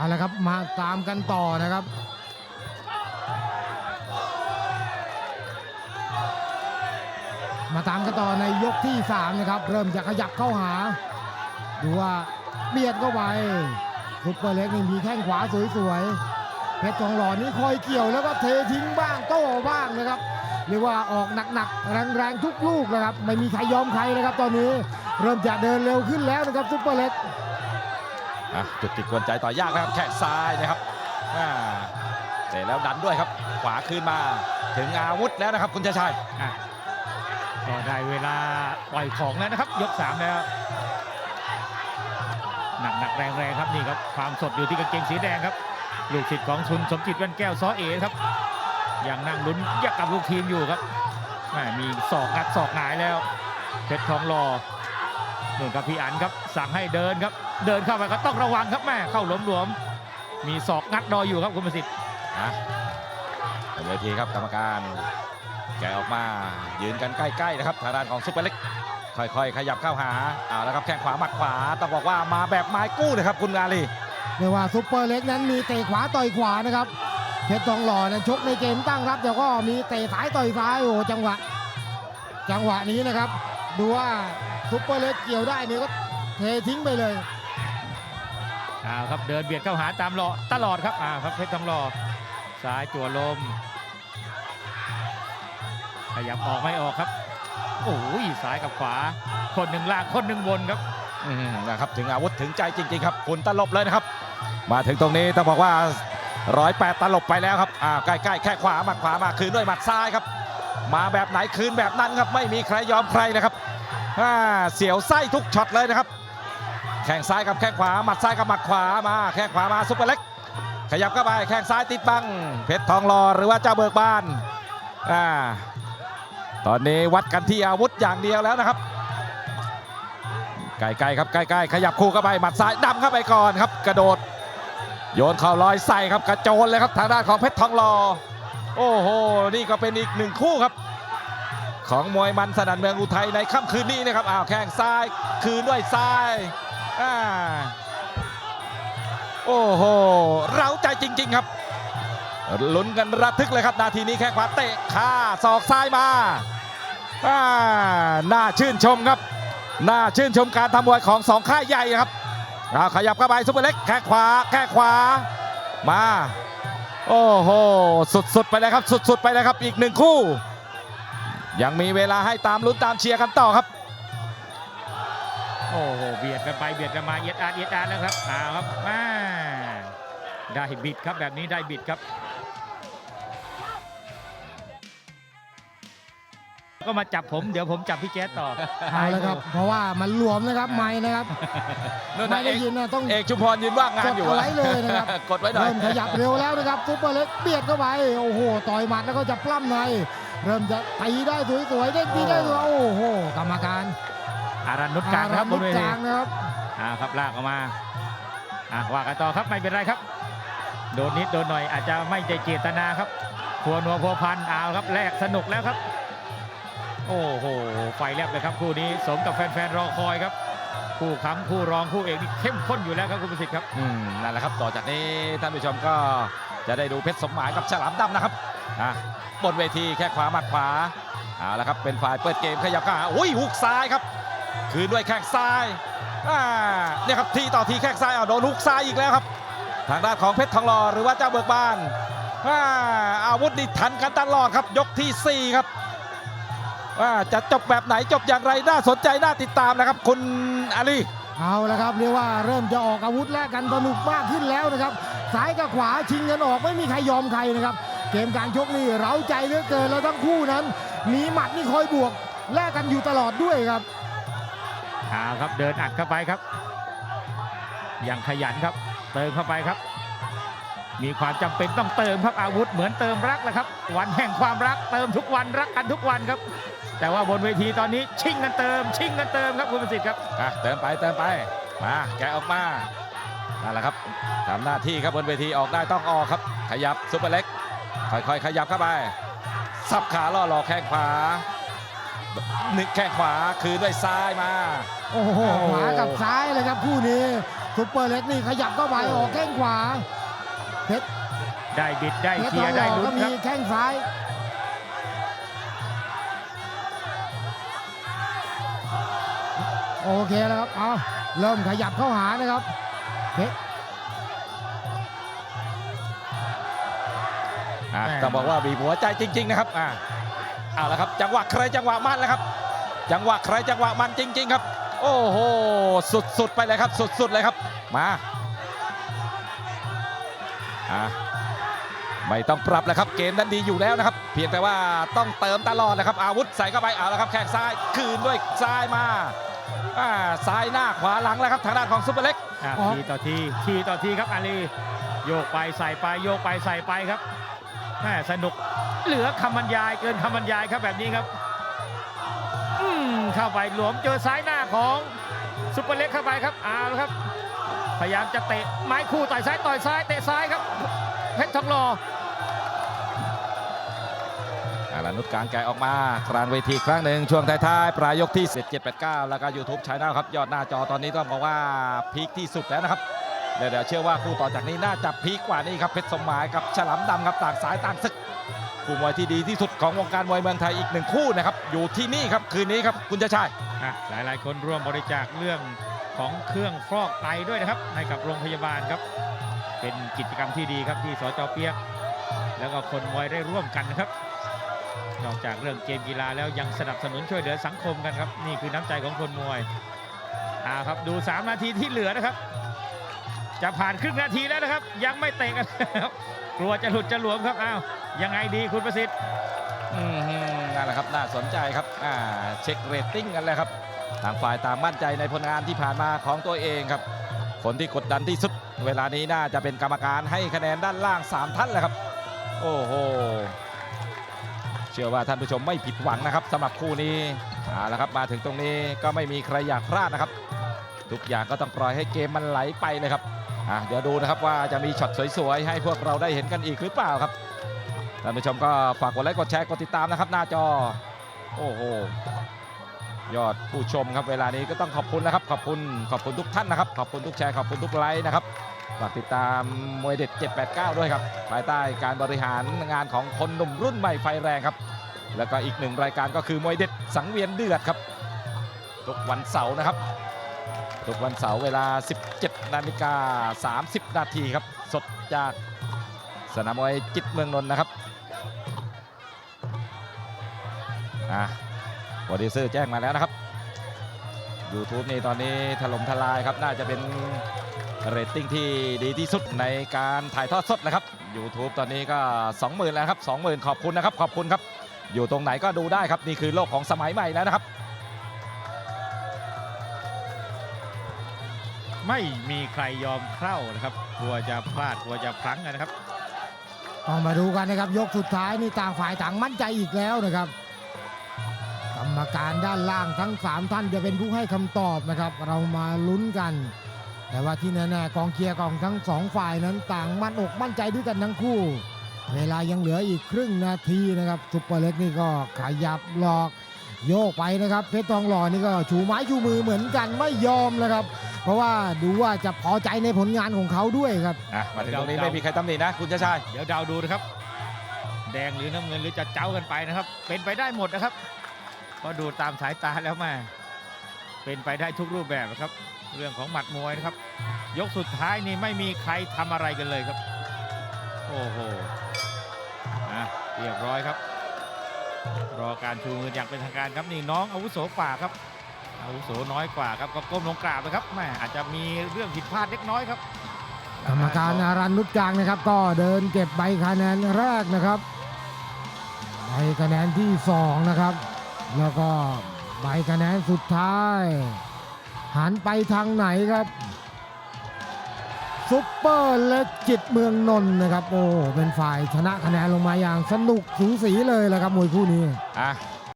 เอาละครับมาตามกันต่อนะครับมาตามกันต่อในยกที่ 3 นะครับ เริ่มจะขยับเข้าหา ดูว่าเบียดเข้าไปซุปเปอร์เล็กนี่มีแข้งขวาสวยๆเพชรทองหล่อนี่คอยเกี่ยวแล้วก็เททิ้งบ้างโต้บ้างนะครับเรียกว่าออกหนักๆแรงๆทุกลูกนะครับ ไม่มีใครยอมใครนะครับ ตอนนี้เริ่มจะเดินเร็วขึ้นแล้วนะครับซุปเปอร์เล็ก อะจุดติดกวนใจต่อยากนะครับแข้งซ้ายนะครับอ่าเตะแล้วดันด้วยครับ ขวาคืนมาถึงอาวุธแล้วนะครับ คุณชัยชัยอะก็ได้เวลาปล่อยของแล้วนะครับ ยก3แล้วหนักหนักแรงแรงครับนี่ครับความสดอยู่ที่กางเกงสีแดงครับ ลูกศิษย์ของคุณสมจิตแว่นแก้วซอเอครับยังนั่งลุ้นยักกับลูกทีมอยู่ครับมีศอกงัดศอกหงายแล้วเพชรทองหล่อ นู่นครับพี่อันครับสั่งให้เดินครับ เดินเข้าไปก็ต้องระวังครับแม่เข้าหลวมหลวมๆมีศอกงัดรออยู่ครับคุณประสิทธิ์อะบนเวทีครับกรรมการแกะออกมายืนกันใกล้ๆนะครับทางด้านของซุปเปอร์เล็กค่อยๆ ขยับเข้าหาเอาแล้วครับแข้งขวาหมัดขวาต้องบอกว่ามาแบบไม้กู้เลยครับคุณอาลีเรียกว่าซุปเปอร์เล็กนั้นมีเตะขวาต่อยขวานะครับเพชรทองหล่อนั้นชกในเกมตั้งรับแต่ก็มีเตะซ้ายต่อยซ้ายโอ้โหจังหวะ จังหวะนี้นะครับ ดูว่า ซุปเปอร์เล็กเกี่ยวได้นี่ก็เททิ้งไปเลยอ้าวครับเดินเบียดเข้าหาตามรอตลอดครับอ้าวครับเพชรทองหล่อซ้ายจั่วลมขยับออกไม่ออกครับโอ้ยซ้ายกับขวา คนหนึ่งล่างคนหนึ่งบนครับอืมนะครับถึงอาวุธถึงใจจริงๆครับคุณตลบเลยนะครับ มาถึงตรงนี้ต้องบอกว่าร้อยแปดตลบไปแล้วครับอ่าใกล้ๆแค่ขวาหมัดขวามาคืนด้วยหมัดซ้ายครับ มาแบบไหนคืนแบบนั้นครับไม่มีใครยอมใครนะครับอ่า เสียวไส้ทุกช็อตเลยนะครับ แข้งซ้ายกับแข้งขวา หมัดซ้ายกับหมัดขวามา แข้งขวามาซุปเปอร์เล็ก ขยับเข้าไป แข้งซ้ายติดบัง เพชรทองหล่อหรือว่าเจ้าเบิกบานอ่าตอนนี้วัดกันที่อาวุธอย่างเดียวแล้วนะครับใกล้ๆครับใกล้ๆขยับคู่เข้าไปหมัดซ้ายดำเข้าไปก่อนครับ กระโดด โยนเข่าลอยใส่ครับกระโจนเลยครับทางด้านของเพชรทองหล่อโอ้โห นี่ก็เป็นอีกหนึ่งคู่ครับ ของมวยมันสนันเมืองอุทัยในค่ำคืนนี้นะครับอ้าวแข้งซ้ายคืนด้วยซ้ายอ่าโอ้โหเราใจจริง ๆ ครับลุ้นกันระทึกเลยครับ นาทีนี้แข้งขวาเตะขาศอกซ้ายมาอ่าน่าชื่นชมครับ น่าชื่นชมการทำมวยของสองค่ายใหญ่ครับเอาขยับเข้าไปซุปเปอร์เล็กแข้งขวาแข้งขวามา โอ้โห สุดๆ ไปเลยครับ สุดๆ ไปเลยครับ อีกหนึ่งคู่ ยังมีเวลาให้ตามลุ้นตามเชียร์กันต่อครับ โอ้โหเบียดกันไปเบียดกันมาเอียดอาดเอียดอาดแล้วครับอ้าวครับมาได้บิดครับแบบนี้ได้บิดครับ ก็มาจับผมเดี๋ยวผมจับพี่แจ๊สต่อเอาละครับ เพราะว่ามันหลวมนะครับไม้นะครับนู่นไม่นะเอได้กยินนะต้องเอกชุมพรยืนว่างงานอยู่กดเอาไว้เลยนะครับกดไว้หน่อยเริ่มขยับเร็วแล้วนะครับซุปเปอร์เล็กเบียดเข้าไปโอ้โหต่อยหมัดแล้วก็จะปล้ำใน เริ่มจะตีได้สวยๆได้ดีได้สวยโอ้โหกรรมการอารันนุชกลางนะครับบนุนชเวกทีลางนะครับอ่าครับลากออกมาอะว่ากันต่อครับไม่เป็นไรครับ โดนนิดโดนหน่อยอาจจะไม่ใจเจตนาครับพัวนัวพัวพันเอาครับแลกสนุกแล้วครับ โอ้โหไฟแลบเลยครับคู่นี้สมกับแฟนๆรอคอยครับคู่ค้ำคู่รองคู่เอกนี่เข้มข้นอยู่แล้วครับคุณประสิทธิ์ครับอืมนั่นแหละครับต่อจากนี้ท่านผู้ชมก็จะได้ดูเพชรสมหมายกับฉลามดำนะครับอะ บนเวทีแค่ขวาหมัดขวาเอาละครับเป็นฝ่ายเปิดเกมขยับเข้าหาอุ้ยหุกซ้ายครับ คืนด้วยแข้งซ้ายเนี่ยครับทีต่อทีแข้งซ้ายเอาโดนหุกซ้ายอีกแล้วครับ ทางด้านของเพชรทองหล่อหรือว่าเจ้าเบิกบานอาอาวุธนี่ทันกันตลอดครับยกทีสี่ 4 ครับว่าจะจบแบบไหนจบอย่างไรน่าสนใจน่าติดตามนะครับ คุณอาลีเอาละครับเรียกว่าเริ่มจะออกอาวุธแลกกันสนุกมากขึ้นแล้วนะครับซ้ายกับขวาชิงกันออกไม่มีใครยอมใครนะครับ เกมการชกนี่เร้าใจเหลือเกินแล้วทั้งคู่นั้น มีหมัดนี่คอยบวกแลกกันอยู่ตลอดด้วยครับเอาครับเดินอัดเข้าไปครับ อย่างขยันครับ เติมเข้าไปครับ มีความจำเป็นต้องเติมครับอาวุธเหมือนเติมรักแหละครับ วันแห่งความรักเติมทุกวันรักกันทุกวันครับ แต่ว่าบนเวทีตอนนี้ชิงกันเติม ชิงกันเติมครับคุณประสิทธิ์ครับอะเติมไปเติมไปมาแกะออกมานั่นแหละครับทำหน้าที่ครับบนเวทีออกได้ต้องออกครับ ขยับซุปเปอร์เล็ก ค่อยๆขยับเข้าไป สับขาล่อหลอกแข้งขวาหนึ่งแข้งขวาคืนด้วยซ้ายมาโอ้โหโอ้โหขวากับซ้ายเลยครับคู่นี้ซุปเปอร์เล็กนี่ขยับเข้าไปออกแข้งขวาเพชรได้บิดได้เพชรเชีทยองร์หล่ได้อลุ้ก็นคมีรับแข้งซ้ายโอเคแล้วครับเอาเริ่มขยับเข้าหานะครับเพชร อะต้องบอกว่าบีบหัวใจจริง ๆ นะครับอะเอาละครับ จังหวะใครจังหวะมันแล้วครับ จังหวะใครจังหวะมันจริง ๆ ครับ โอ้โหสุดๆไปเลยครับ สุดๆเลยครับ มาอะไม่ต้องปรับแล้วครับเกมนั้นดีอยู่แล้วนะครับ เพียงแต่ว่าต้องเติมตลอดนะครับ อาวุธใส่เข้าไปเอาละครับแข้งซ้ายคืนด้วยซ้ายมาอ่าซ้ายหน้าขวาหลังแล้วครับทางด้านของซุปเปอร์เล็ก อะออกทีต่อทีทีต่อทีครับอาลีโยกไปใส่ไปโยกไปใส่ไปครับ แม่สนุกเหลือคำบรรยายเกินคำบรรยายครับแบบนี้ครับอืมเข้าไปหลวมเจอซ้ายหน้าของซุปเปอร์เล็กเข้าไปครับเอาละครับ พยายามจะเตะไม้คู่ต่อยซ้ายต่อยซ้ายเตะซ้ายครับเพชรทองหล่ออารานุชกลางไก่ออกมากลางเวทีครั้งหนึ่งช่วงท้ายๆปลายยกที่ 1789 แล้วก็ YouTube Channel ครับ ยอดหน้าจอตอนนี้ต้องบอกว่าพีคที่สุดแล้วนะครับ เดี๋ยวเชื่อว่าคู่ต่อจากนี้น่าจะพีคกว่านี้ครับเพชรสมหมายกับฉลามดำครับต่างสายต่างศึกคู่มวยที่ดีที่สุดของวงการมวยเมืองไทยอีกหนึ่งคู่นะครับอยู่ที่นี่ครับคืนนี้ครับคุณจะชายอะหลายคนร่วมบริจาคเรื่องของเครื่องฟอกไตด้วยนะครับให้กับโรงพยาบาลครับ เป็นกิจกรรมที่ดีครับที่สจเปียก แล้วก็คนมวยได้ร่วมกันนะครับ นอกจากเรื่องเกมกีฬาแล้วยังสนับสนุนช่วยเหลือสังคมกันครับ นี่คือน้ำใจของคนมวยอ่าครับดู 3 นาทีที่เหลือนะครับ จะผ่านครึ่งนาทีแล้วนะครับ ยังไม่เตะกันแล้วกลัวจะหลุดจะหลวมครับอ้าวยังไงดีคุณประสิทธิ์อนั่นแหละครับน่าสนใจครับอ่าเช็คเรตติ้งกันเลยครับทางฝ่ายต่างมั่นใจในผลงานที่ผ่านมาของตัวเองครับ คนที่กดดันที่สุด เวลานี้น่าจะเป็นกรรมการให้คะแนนด้านล่าง 3 ท่านแหละครับ โอ้โหเชื่อว่าท่านผู้ชมไม่ผิดหวังนะครับสำหรับคู่นี้เอาละครับมาถึงตรงนี้ก็ไม่มีใครอยากพลาดนะครับ ทุกอย่างก็ต้องปล่อยให้เกมมันไหลไปเลยครับ อะเดี๋ยวดูนะครับว่าจะมีช็อตสวยๆ ให้พวกเราได้เห็นกันอีกหรือเปล่าครับท่านผู้ชมก็ฝากกดไลค์กดแชร์กดติดตามนะครับ หน้าจอโอ้โหยอดผู้ชมครับเวลานี้ก็ต้องขอบคุณนะครับ ขอบคุณขอบคุณทุกท่านนะครับ ขอบคุณทุกแชร์ขอบคุณทุกไลค์นะครับฝากติดตามมวยเด็ด 789 ด้วยครับภายใต้การบริหารงานของคนหนุ่มรุ่นใหม่ไฟแรงครับ แล้วก็อีกหนึ่งรายการก็คือมวยเด็ดสังเวียนเดือดครับ ทุกวันเสาร์นะครับ ทุกวันเสาร์เวลา 17 นาฬิกา 30 นาทีครับ สดจากสนามมวยจิตเมืองนนท์นะครับอะโปรดิวเซอร์แจ้งมาแล้วนะครับ YouTube นี่ตอนนี้ถล่มทลายครับ น่าจะเป็นเรตติ้งที่ดีที่สุดในการถ่ายทอดสดนะครับ YouTube ตอนนี้ก็ 20,000 แล้วครับ 20,000 ขอบคุณนะครับ ขอบคุณครับ อยู่ตรงไหนก็ดูได้ครับ นี่คือโลกของสมัยใหม่แล้วนะครับ ไม่มีใครยอมเข้านะครับกลัวจะพลาดกลัวจะพลั้งนะครับต้องมาดูกันนะครับ ยกสุดท้ายนี่ต่างฝ่ายต่างมั่นใจอีกแล้วนะครับ กรรมการด้านล่างทั้ง 3 ท่านจะเป็นผู้ให้คำตอบนะครับ เรามาลุ้นกัน แต่ว่าที่แน่ๆกองเชียร์ของทั้งสองฝ่ายนั้นต่างมั่นอกมั่นใจด้วยกันทั้งคู่ เวลายังเหลืออีกครึ่งนาทีนะครับซุปเปอร์เล็กนี่ก็ขยับหลอกโยกไปนะครับ เพชรทองหล่อนี่ก็ชูไม้ชูมือเหมือนกันไม่ยอมนะครับ เพราะว่าดูว่าจะพอใจในผลงานของเขาด้วยครับอะมาถึงตรงนี้ไม่มีใครตำหนินะคุณชาชายเดี๋ยวเดาวดูนะครับ แดงหรือน้ำเงินหรือจะเจ้ากันไปนะครับ เป็นไปได้หมดนะครับก็ดูตามสายตาแล้วมาเป็นไปได้ทุกรูปแบบนะครับ เรื่องของหมัดมวยนะครับ ยกสุดท้ายนี่ไม่มีใครทำอะไรกันเลยครับ โอ้โหอะเรียบร้อยครับ รอการชูมืออย่างเป็นทางการครับนี่น้องอาวุโสกว่าครับ อาวุโสน้อยกว่าครับก็ก้มลงกราบนะครับแม่อาจจะมีเรื่องผิดพลาดเล็กน้อยครับกรรมการอารันนุชกลางนะครับ ก็เดินเก็บใบคะแนนแรกนะครับใบคะแนนที่สองนะครับ แล้วก็ใบคะแนนสุดท้าย หันไปทางไหนครับซุปเปอร์เล็กจิตเมืองนนท์นะครับ โอ้เป็นฝ่ายชนะคะแนนลงมาอย่างสนุกสูสีเลยแหละครับมวยคู่นี้อะ